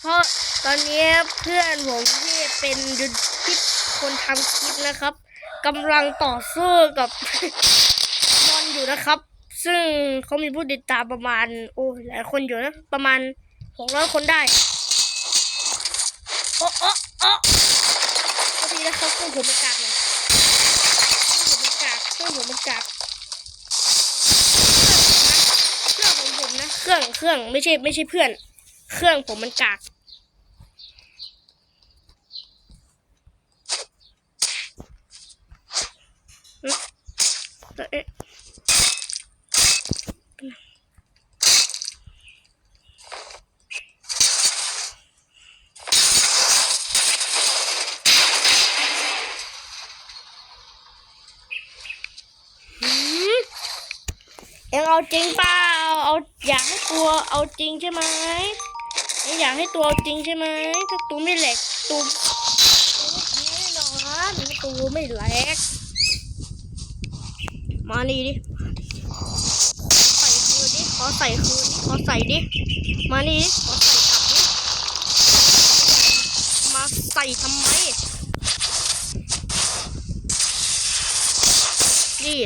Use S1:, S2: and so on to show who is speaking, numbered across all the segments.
S1: เพราะตอนนี้เพื่อนผมที่เป็นยูที่คนทำคลิปนะครับกำลังต่อสู้กับมอนอยู่นะครับ ซึ่งเขามีผู้ติดตามประมาณ โอ้หลายคนอยู่นะ ประมาณหกร้อยคนได้ โอ้โอ้โอ้พอดีนะครับเครื่องผมมันกากเลยเครื่องผมมันกากเครื่องผมมันกากเครื่องของผมนะเครื่องเครื่องไม่ใช่ไม่ใช่เพื่อน เครื่องผมมันกากเอ๊ะเอ็งเอาจริงเปล่าเอาอยากให้ตัวเอาจริงใช่ไหม เอ็งอยากให้ตัวจริงใช่ไหมถ้าตัวไม่แหลกตัวตัวไม่แน่นอนตัวไม่แหลก มานี่ดิใส่คืนดิขอใส่คืนดิขอใส่ดิ มานี่ดิขอใส่กลับดิ มาใส่ทำไม นี่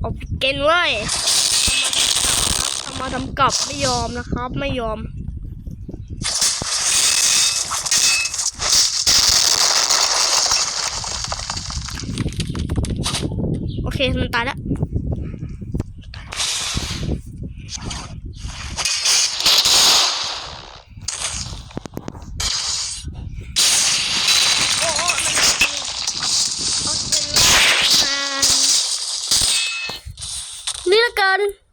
S1: เอาเกนเลย ทำกลับไม่ยอมนะครับ ไม่ยอมโอเคมัตายแล้วนี่ละกัน